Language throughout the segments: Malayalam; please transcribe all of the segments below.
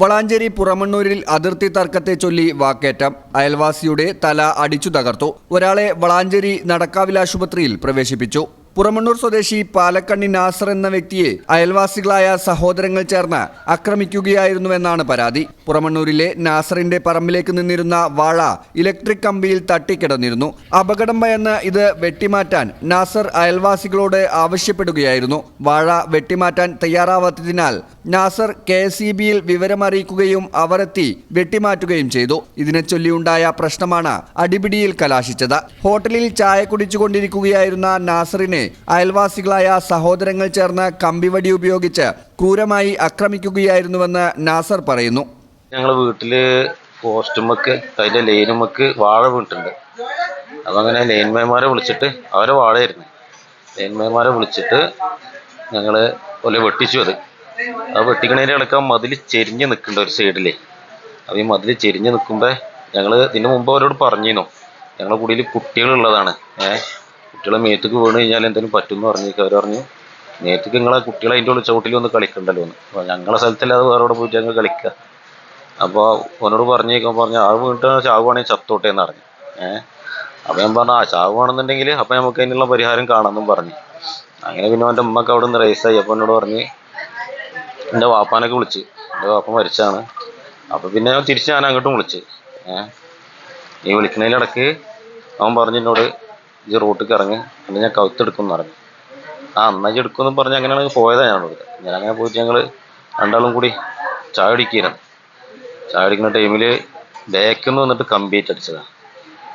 വളാഞ്ചേരി പുറമണ്ണൂരിൽ അതിർത്തി തർക്കത്തെ ചൊല്ലി വാക്കേറ്റം. അയൽവാസിയുടെ തല അടിച്ചു തകർത്തു. ഒരാളെ വളാഞ്ചേരി നടക്കാവിൽ ആശുപത്രിയിൽ പ്രവേശിപ്പിച്ചു. പുറമണ്ണൂർ സ്വദേശി പാലക്കണ്ണി നാസർ എന്ന വ്യക്തിയെ അയൽവാസികളായ സഹോദരങ്ങൾ ചേർന്ന് ആക്രമിക്കുകയായിരുന്നുവെന്നാണ് പരാതി. പുറമണ്ണൂരിലെ നാസറിന്റെ പറമ്പിലേക്ക് നിന്നിരുന്ന വാഴ ഇലക്ട്രിക് കമ്പിയിൽ തട്ടിക്കിടന്നിരുന്നു. അപകടം ഭയന്ന് ഇത് വെട്ടിമാറ്റാൻ നാസർ അയൽവാസികളോട് ആവശ്യപ്പെടുകയായിരുന്നു. വാഴ വെട്ടിമാറ്റാൻ തയ്യാറാവാത്തതിനാൽ നാസർ കെ എസ് ഇ ബിയിൽ വിവരമറിയിക്കുകയും അവരെത്തി വെട്ടിമാറ്റുകയും ചെയ്തു. ഇതിനെ ചൊല്ലിയുണ്ടായ പ്രശ്നമാണ് അടിപിടിയിൽ കലാശിച്ചത്. ഹോട്ടലിൽ ചായ കുടിച്ചുകൊണ്ടിരിക്കുകയായിരുന്ന നാസറിനെ അയൽവാസികളായ സഹോദരങ്ങൾ ചേർന്ന് കമ്പിവടി ഉപയോഗിച്ച് ക്രൂരമായി ആക്രമിക്കുകയായിരുന്നുവെന്ന് നാസർ പറയുന്നു. ഞങ്ങൾ വീട്ടിൽ പോസ്റ്റുമ്മക്ക് അതിന്റെ ലൈനുമ്മക്ക് വാഴ വീണിട്ടുണ്ട്. അതങ്ങനെ അങ്ങനെ ലൈൻമാൻമാരെ വിളിച്ചിട്ട് അവരെ വാഴയായിരുന്നു. ലൈൻമേന്മാരെ വിളിച്ചിട്ട് ഞങ്ങൾ ഒലെ വെട്ടിച്ചു അത്. ആ വെട്ടിക്കണേന്റെ ഇടയ്ക്ക് ആ മതിൽ ചെരിഞ്ഞ് നിൽക്കുന്നുണ്ട് ഒരു സൈഡിൽ അപ്പൊ ഈ മതിൽ ചെരിഞ്ഞ് നിൽക്കുമ്പോ ഞങ്ങൾ ഇതിനു മുമ്പ് അവരോട് പറഞ്ഞിരുന്നു ഞങ്ങളെ കുടിയിൽ കുട്ടികളുള്ളതാണ്. ഏഹ് കുട്ടികളെ മേത്തേക്ക് വീണ് കഴിഞ്ഞാൽ എന്തെങ്കിലും പറ്റുമെന്ന് പറഞ്ഞു. അവർ പറഞ്ഞു മേത്തേക്ക് നിങ്ങളെ കുട്ടികളെ അതിന്റെ ഉള്ളിൽ ചവിട്ടിൽ ഒന്ന് കളിക്കണ്ടല്ലോ എന്ന്. അപ്പൊ ഞങ്ങളെ സ്ഥലത്തല്ലാതെ വേറെ അവിടെ പോയിട്ട് ഞങ്ങൾ കളിക്കുക അപ്പോൾ അവനോട് പറഞ്ഞേക്കാൻ പറഞ്ഞ ആ വീണിട്ട് ചാവുകയാണെങ്കിൽ ചത്തോട്ടെ എന്ന് പറഞ്ഞു. ഏഹ് അപ്പോൾ ഞാൻ പറഞ്ഞു ആ ചാവുവാണെന്നുണ്ടെങ്കിൽ അപ്പോൾ നമുക്ക് അതിനുള്ള പരിഹാരം കാണാമെന്നും പറഞ്ഞു. അങ്ങനെ പിന്നെ അവന്റെ ഉമ്മക്ക് അവിടെ നിന്ന് റേസായി അപ്പോൾ എന്നോട് പറഞ്ഞ് എന്റെ വാപ്പാനൊക്കെ വിളിച്ച്. എന്റെ വാപ്പ മരിച്ചാണ്. അപ്പോൾ പിന്നെ ഞാൻ തിരിച്ച് ഞാൻ അങ്ങോട്ടും വിളിച്ച്. ഏഹ് ഈ വിളിക്കുന്നതിനിടയ്ക്ക് അവൻ പറഞ്ഞു എന്നോട് ഈ റോട്ടിൽ ഇറങ്ങി. അല്ലെങ്കിൽ ഞാൻ കൗത്തെടുക്കും എന്ന് പറഞ്ഞു. ആ അന്നാജി എടുക്കുമെന്ന് പറഞ്ഞ് അങ്ങനെയാണ് പോയതാണ് ഇവിടെ ഞാൻ അങ്ങനെ പോയിട്ട് ഞങ്ങൾ രണ്ടാളും കൂടി ചായ അടിക്കുകയായിരുന്നു ചായ അടിക്കുന്ന ടൈമിൽ ബാക്കിൽ നിന്ന് വന്നിട്ട് കമ്പിയേറ്റ് അടിച്ചതാണ്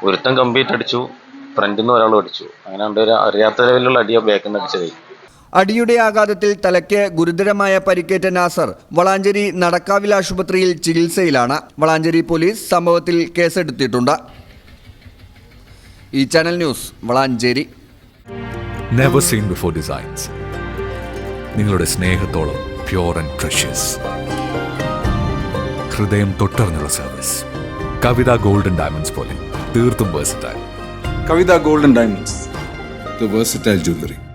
ഒരുത്തൻ കമ്പിയേറ്റ് അടിച്ചു ഫ്രണ്ടിൽ നിന്ന് ഒരാൾ അടിച്ചു. അങ്ങനെ രണ്ടുപേരും അറിയാത്ത ലെവലിലുള്ള അടിയാണ് ബാക്കിൽ നിന്ന് അടിച്ചത്. അടിയുടെ ആഘാതത്തിൽ തലയ്ക്ക് ഗുരുതരമായ പരിക്കേറ്റ നാസർ വളാഞ്ചേരി നടക്കാവിൽ ആശുപത്രിയിൽ ചികിത്സയിലാണ്. വളാഞ്ചേരി പോലീസ് സംഭവത്തിൽ കേസെടുത്തിട്ടുണ്ട്. ഈ channel news Valanchery. Never seen before designs നിങ്ങളുടെ സ്നേഹത്തോളം പ്യോർ ആൻഡ് പ്രഷ്യസ് ഹൃദയം തൊട്ടറിഞ്ഞുള്ള സർവീസ് കവിത ഗോൾഡൻ ഡയമണ്ട്സ് പോലെ തീർത്തും versatile Kavitha golden diamonds the versatile jewelry.